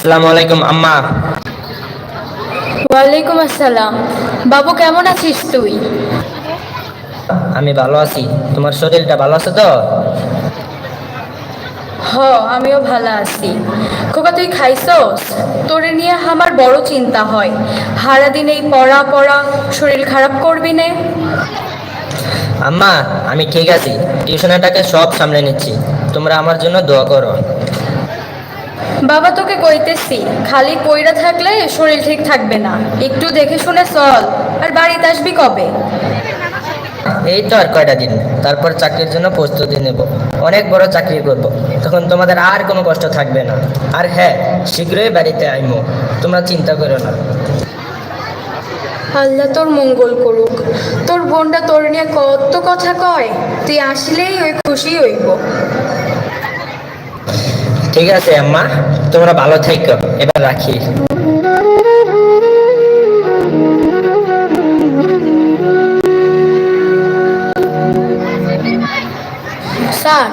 আসসালামু আলাইকুম আম্মা। ওয়ালাইকুম আসসালাম। বাবু কেমন আছিস তুই? আমি ভালো আছি। তোমার শরীরটা ভালো আছে তো? হ আমিও ভালো আছি। খোকা তুই খাইছস? তোরে নিয়ে আমার বড় চিন্তা হয়। সারাদিন এই পড়া পড়া শরীর খারাপ করবি নে। আম্মা আমি ঠিক আছি। টিউশনের টাকা সব সামলে নিচ্ছি। তোমরা আমার জন্য দোয়া করো। বাবা তোকে কইতেছি খালি পইরা থাকলে শরীর ঠিক থাকবে না। একটু দেখে শুনে চল আর বাড়িতে আসবি কবে? এই তো আর কয়টা দিন তারপর চাকরির জন্য প্রস্তুতি নেব। অনেক বড় চাকরি করব তখন তোমাদের আর কোনো কষ্ট থাকবে না। আর হ্যাঁ শীঘ্রই বাড়িতে আইমো তোমরা চিন্তা করো না। আল্লাহ তোর মঙ্গল করুক। তোর বোনটা তোর নিয়ে কত কথা কয় তুই আসলেই ওই খুশি হইব। ঠিক আছে আম্মা তোমরা ভালো থেকো। এবার রাখি। স্যার,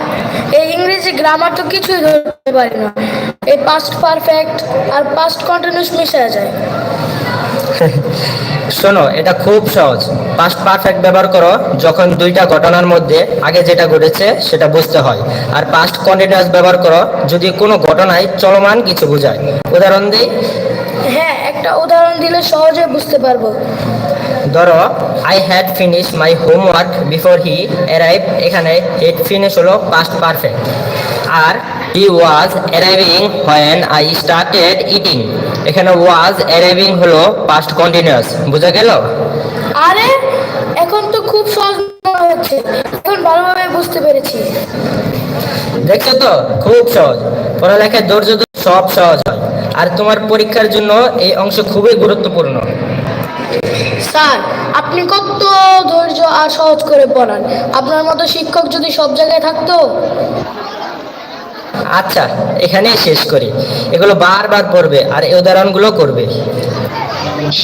এই ইংরেজি গ্রামার তো কিছুই ধরতে পারি না। এই পাস্ট পারফেক্ট আর পাস্ট কন্টিনিউস মিশে যায়। শোনো এটা খুব সহজ। পাস্ট পারফেক্ট ব্যবহার করো যখন দুইটা ঘটনার মধ্যে আগে যেটা ঘটেছে সেটা বুঝতে হয়। আর পাস্ট কন্টিনিউয়াস ব্যবহার করো যদি কোনো ঘটনায় চলমান কিছু বোঝায়। উদাহরণ দিই। হ্যাঁ একটা উদাহরণ দিলে সহজে বুঝতে পারব। ধরো I had finish my homework before he arrive এখানে হেড ফিনিশ হলো past perfect R he was arriving when I started eating এখানে ওয়াজ অ্যারাইভিং হলো পাস্ট কন্টিনিউয়াস বোঝা গেল? আরে এখন তো খুব সহজ মনে হচ্ছে। এখন ভালোভাবে বুঝতে পেরেছি। দেখছ তো? খুব সহজ। পড়ালেখায় ধৈর্য ধরে সব সহজ হয়। আর তোমার পরীক্ষার জন্য এই অংশ খুবই গুরুত্বপূর্ণ। স্যার আপনি কত ধৈর্য আর সহজ করে পড়ান? আপনার মতো শিক্ষক যদি সব জায়গায় থাকতো? আচ্ছা এখানেই শেষ করি। এগুলো বারবার পড়বে আর এই উদাহরণগুলো করবে।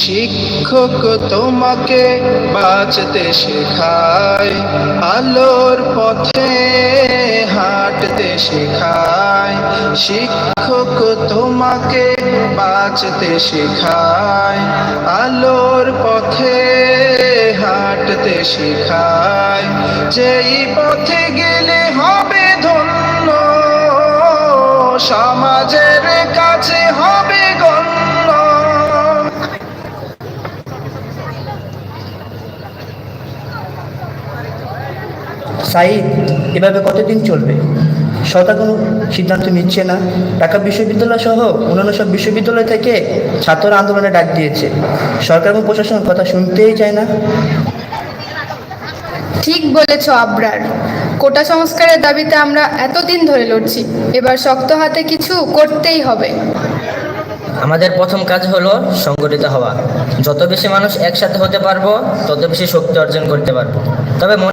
শিক্ষক তোমাকে বাঁচতে শেখায়, আলোর পথে হাঁটতে শেখায়। শিক্ষক তোমাকে বাঁচতে শেখায়, আলোর পথে হাঁটতে শেখায়। যেই পথে গেলে হবে সাইদ এভাবে কতদিন চলবে? সরকার কোনো সিদ্ধান্ত নিচ্ছে না। ঢাকা বিশ্ববিদ্যালয় সহ অন্যান্য সব বিশ্ববিদ্যালয় থেকে ছাত্র আন্দোলনে ডাক দিয়েছে। সরকার এবং প্রশাসন কথা শুনতেই চায় না। ঠিক বলেছ আবরার। কোটা সংস্কারের দাবিতে আমরা এতদিন ধরে লড়ছি। এবার শক্ত হাতে কিছু করতেই হবে। আমাদের প্রথম কাজ হলো সংগঠিত হওয়া। যত বেশি মানুষ একসাথে হতে পারব তত বেশি শক্তি অর্জন করতে পারব। তবে